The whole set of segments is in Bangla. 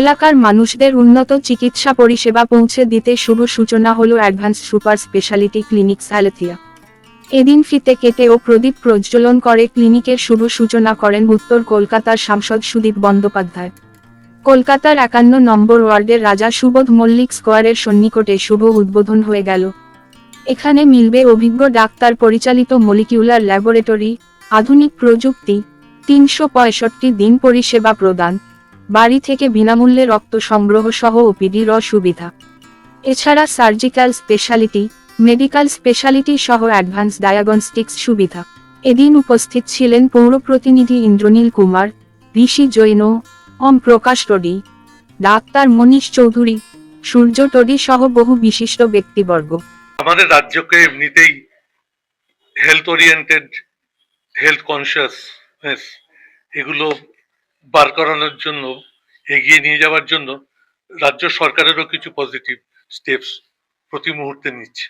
এলাকার মানুষদের উন্নত চিকিৎসা পরিষেবা পৌঁছে দিতে শুভ সূচনা হলো advance super speciality clinic Salethia এদিন ফিতে কেটে ও প্রদীপ প্রজ্বলন করে ক্লিনিকের শুভ সূচনা করেন উত্তর কলকাতার সাংসদ সুদীপ বন্দ্যোপাধ্যায়। কলকাতার একান্ন নম্বর ওয়ার্ডের রাজা সুবোধ মল্লিক স্কোয়ারের সন্নিকটে শুভ উদ্বোধন হয়ে গেল। এখানে মিলবে অভিজ্ঞ ডাক্তার পরিচালিত মলিকিউলার ল্যাবরেটরি, আধুনিক প্রযুক্তি, তিনশো পঁয়ষট্টি দিন পরিষেবা প্রদান। বাড়ি থেকে বিনামূল্যে রক্ত সংগ্রহ সহ ওপিডির সুবিধা এছাড়া সার্জিক্যাল স্পেশালিটি মেডিকেল স্পেশালিটি সহ অ্যাডভান্স ডায়াগনস্টিক্স সুবিধা। এদিন উপস্থিত ছিলেন পৌর প্রতিনিধি ইন্দ্রনীল কুমার, ঋষি জৈন, ওম প্রকাশ টডি, ডাক্তার মনীষ চৌধুরী, সূর্য টডি সহ বহু বিশিষ্ট ব্যক্তিবর্গ। আমাদের রাজ্যকে এমনিতেই হেলথ ওরিয়েন্টেড হেলথ কনসিয়াসনেস এগুলো বার করানোর জন্য এগিয়ে নিয়ে যাওয়ার জন্য রাজ্য সরকারেরও কিছু পজিটিভ স্টেপস প্রতি মুহূর্তে নিচ্ছে।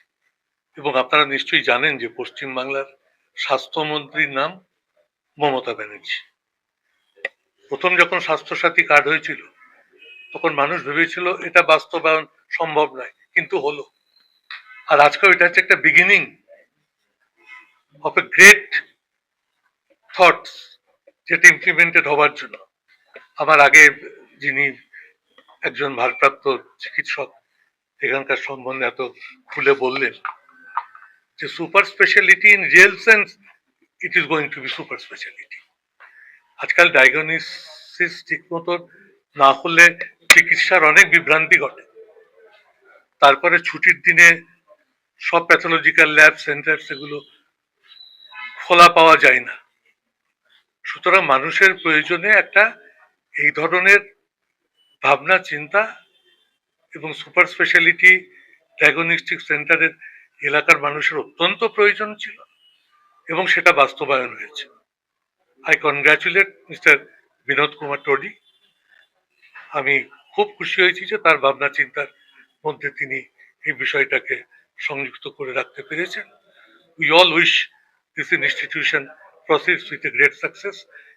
এবং আপনারা নিশ্চয়ই জানেন যে পশ্চিমবাংলার স্বাস্থ্যমন্ত্রীর নাম মমতা ব্যানার্জি। প্রথম যখন স্বাস্থ্যসাথী কার্ড হয়েছিল, তখন মানুষ ভেবেছিল এটা বাস্তবায়ন সম্ভব নয়, কিন্তু হলো। আর আজকেও এটা হচ্ছে একটা beginning of a great thoughts যেটা ইমপ্লিমেন্টেড হওয়ার জন্য। আমার আগে যিনি একজন ভারপ্রাপ্ত চিকিৎসক, এখানকার সম্বন্ধে এত খুলে বললেন যে super speciality in real sense, it is going to be super speciality. আজকাল ডায়াগনোসিস ঠিক মতো না হলে চিকিৎসার অনেক বিভ্রান্তি ঘটে। তারপরে ছুটির দিনে সব প্যাথোলজিক্যাল ল্যাব সেন্টার সেগুলো খোলা পাওয়া যায় না। সুতরাং মানুষের প্রয়োজনে একটা এই ধরনের ভাবনা, চিন্তা এবং সুপার স্পেশালিটি ডায়াগনস্টিক সেন্টারের এলাকার মানুষের অত্যন্ত প্রয়োজন ছিল এবং সেটা বাস্তবায়ন হয়েছে। I congratulate mister Binod Kumar Todi. আমি খুব খুশি হয়েছি যে তার ভাবনা, চিন্তার মধ্যে তিনি এই বিষয়টাকে সংযুক্ত করে রাখতে পেরেছেন। We all wish this institution proceeds with a great success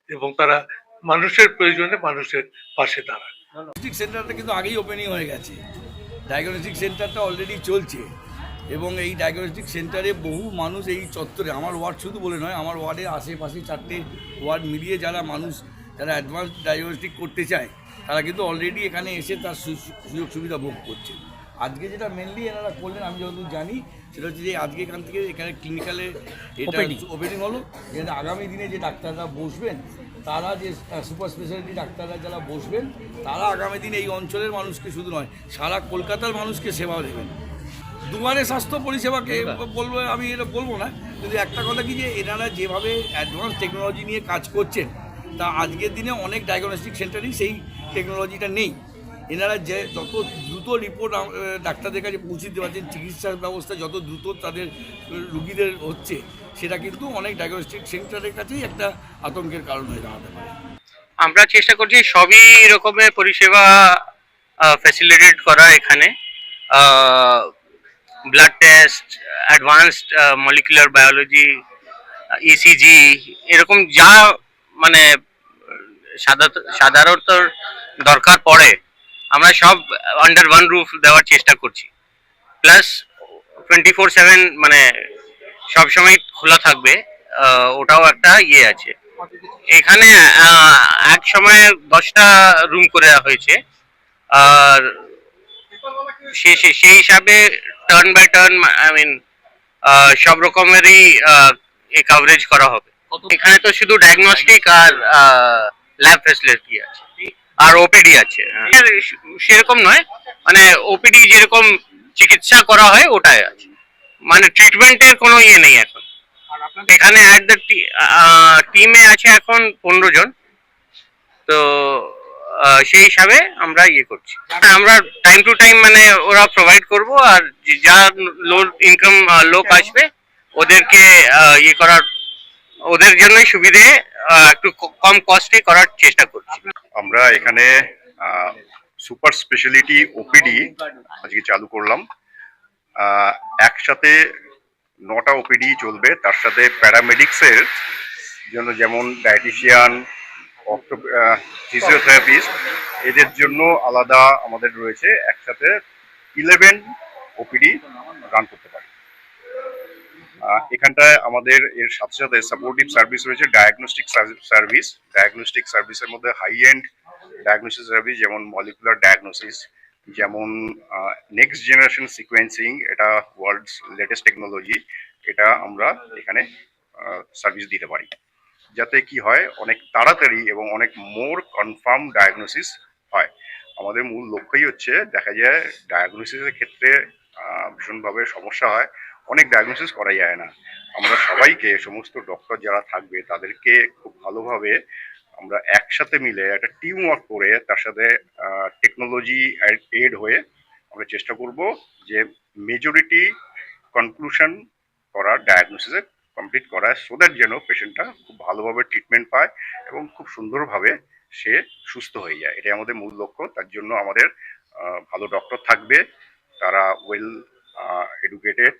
এবং তারা মানুষের প্রয়োজনে মানুষের পাশে দাঁড়ায় ডায়াগনস্টিক সেন্টারটা কিন্তু আগেই ওপেনিং হয়ে গেছে। ডায়াগনস্টিক সেন্টারটা অলরেডি চলছে। এবং এই ডায়াগনস্টিক সেন্টারে বহু মানুষ এই চত্বরে আমার ওয়ার্ড শুধু বলে নয় আমার ওয়ার্ডের আশেপাশে চারটে ওয়ার্ড মিলিয়ে যারা মানুষ যারা অ্যাডভান্স ডায়াগনস্টিক করতে চায় তারা কিন্তু অলরেডি এখানে এসে তার সুযোগ সুবিধা ভোগ করছে। আজকে যেটা মেনলি এনারা করলেন আমি যতদূর জানি সেটা হচ্ছে যে আজকে এখান থেকে এখানে ক্লিনিক্যালে এটা ওপেনিং হলো। আগামী দিনে যে ডাক্তাররা বসবেন তারা যে সুপার স্পেশালিটি ডাক্তাররা যারা বসবেন তারা আগামী দিনে এই অঞ্চলের মানুষকে শুধু নয় সারা কলকাতার মানুষকে সেবা দেবেন। দুবারে স্বাস্থ্য পরিষেবাকে বলব আমি এটা বলব না কিন্তু একটা কথা কি যে এনারা যেভাবে অ্যাডভান্স টেকনোলজি নিয়ে কাজ করছেন তা আজকের দিনে অনেক ডায়াগনস্টিক সেন্টারেই সেই টেকনোলজিটা নেই। এনারা যে যত দ্রুত রিপোর্ট ডাক্তারদের কাছে পৌঁছে পারছেন। চিকিৎসার ব্যবস্থা যত দ্রুত তাদের রুগীদের হচ্ছে, সেটা কিন্তু অনেক ডায়াগনস্টিক সেন্টারের কাছেই একটা আতঙ্কের কারণ হয়ে দাঁড়াতে পারে। আমরা চেষ্টা করছি সবই রকমের পরিষেবা ফ্যাসিলিটেট করা এখানে। Blood test advanced molecular biology ECG এরকম যা মানে সাধারণত দরকার পড়ে আমরা সব আন্ডার ওয়ান রুফ দেওয়ার চেষ্টা করছি। প্লাস টোয়েন্টি ফোর সেভেন মানে সবসময় খোলা থাকবে ওটাও একটা ইয়ে আছে। এখানে এক সময় দশটা রুম করে হয়েছে। আর সে- সেই হিসাবে turn by turn I mean সব রকমেরই কাভারেজ করা হবে। এখানে তো শুধু ডায়াগনস্টিক আর ল্যাব ফ্যাসিলিটি আছে। আর ওপিডি আছে সেরকম নয়। মানে ওপিডি যেরকম চিকিৎসা করা হয় ওটাই আছে। মানে ট্রিটমেন্টের কোনো ইয়ে নেই এখন। এখানে অ্যাট দ্য টিমে আছে এখন পনেরো জন। তো সেই হিসাবে আমরা ইয়ে করছি। আমরা টাইম টু টাইম মানে ওরা প্রোভাইড করব আর যে- যা লো ইনকাম লোক আসবে ওদেরকে ইয়ে করার ওদের জন্যই সুবিধে একটু কম কস্টে করার চেষ্টা করছি। আমরা এখানে সুপার স্পেশালিটি ওপিডি আজকে চালু করলাম। একসাথে নটা ওপিডি চলবে, তার সাথে প্যারামেডিক্সের জন্য যেমন ডায়েটিশিয়ান ফিজিওথেরাপিস্ট এদের জন্য আলাদা আমাদের রয়েছে। একসাথে ইলেভেন ওপিডি রান করতে পারি আহ, এখানটায় আমাদের এর সাথে সাথে সাপোর্টিভ সার্ভিস রয়েছে ডায়াগনস্টিক সার্ভিস ডায়াগনস্টিক সার্ভিসের মধ্যে হাই এন্ড ডায়াগনোসিস সার্ভিস যেমন মলিকুলার ডায়াগনোসিস যেমন নেক্সট জেনারেশন সিকোয়েন্সিং এটা ওয়ার্ল্ডস লেটেস্ট টেকনোলজি এটা আমরা এখানে সার্ভিস দিতে পারি। যাতে কি হয়, অনেক তাড়াতাড়ি এবং অনেক মোর কনফার্ম ডায়াগনোসিস হয়। আমাদের মূল লক্ষ্যই হচ্ছে, দেখা যায় ডায়াগনোসিসের ক্ষেত্রে ভীষণভাবে সমস্যা হয়। অনেক ডায়াগনোসিস করা যায় না। আমরা সবাইকে, সমস্ত ডক্টর যারা থাকবে, তাদেরকে খুব ভালোভাবে আমরা একসাথে মিলে একটা টিম ওয়ার্ক করে তার সাথে টেকনোলজি এড হয়ে আমরা চেষ্টা করব যে মেজরিটি কনক্লুশন করা ডায়াগনোসিসে কমপ্লিট করা সো দ্যাট যেন পেশেন্টটা খুব ভালোভাবে ট্রিটমেন্ট পায় এবং খুব সুন্দরভাবে সে সুস্থ হয়ে যায়। এটাই আমাদের মূল লক্ষ্য। তার জন্য আমাদের ভালো ডক্টর থাকবে। তারা ওয়েল এডুকেটেড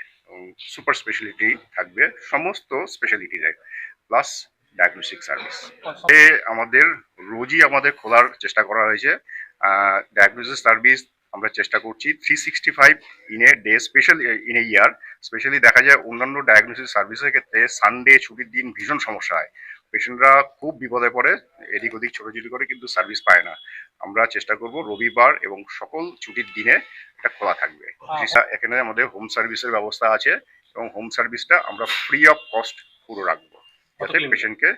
সুপার স্পেশালিটি থাকবে, সমস্ত স্পেশালিটিতে প্লাস ডায়াগনস্টিক সার্ভিস এ আমাদের রোজই আমাদের খোলার চেষ্টা করা হয়েছে। ডায়াগনোসিস সার্ভিস আমরা চেষ্টা করছি three sixty five in a day special in a year specially দেখা যায় অন্যান্য ডায়াগনোসিস সার্ভিসের ক্ষেত্রে সানডে ছুটির দিন ভীষণ সমস্যা হয়। পেশেন্টরা খুব বিপদে পড়ে এদিক ওদিক ছোটাছুটি করে কিন্তু সার্ভিস পায় না। আমরা চেষ্টা করব রবিবার এবং সকল ছুটির দিনে এটা খোলা থাকবে। এখানে আমাদের হোম সার্ভিসের ব্যবস্থা আছে এবং হোম সার্ভিসটা আমরা ফ্রি অফ কস্ট পুরো রাখব। যাতে পেশেন্টকে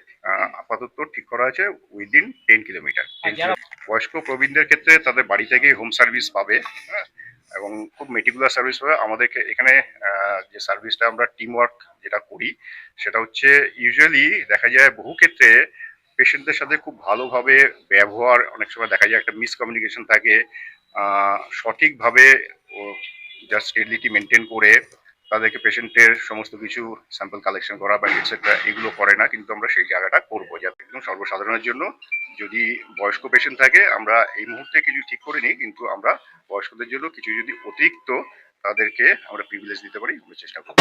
আপাতত ঠিক করা আছে উইদিন টেন কিলোমিটার বয়স্ক প্রবীণদের ক্ষেত্রে তাদের বাড়ি থেকেই হোম সার্ভিস পাবে হ্যাঁ, এবং খুব মেটিকুলার সার্ভিস হয় আমাদেরকে এখানে যে সার্ভিসটা আমরা টিম ওয়ার্ক যেটা করি, সেটা হচ্ছে ইউজুয়ালি দেখা যায় বহু ক্ষেত্রে পেশেন্টদের সাথে খুব ভালোভাবে ব্যবহার, অনেক সময় দেখা যায় একটা মিসকমিউনিকেশন থাকে সঠিকভাবে জাস্ট স্টেবিলিটি মেনটেন করে তাদেরকে পেশেন্টের সমস্ত কিছু স্যাম্পল কালেকশন করা বা এটসেট্রা এগুলো করে না, কিন্তু আমরা সেই জায়গাটা করব যাতে একদম সর্বসাধারণের জন্য যদি বয়স্ক পেশেন্ট থাকে, আমরা এই মুহূর্তে কিছু ঠিক করে নিই, কিন্তু আমরা বয়স্কদের জন্য কিছু যদি অতিরিক্ত তাদেরকে আমরা প্রিভিলেজ দিতে পারি চেষ্টা করব।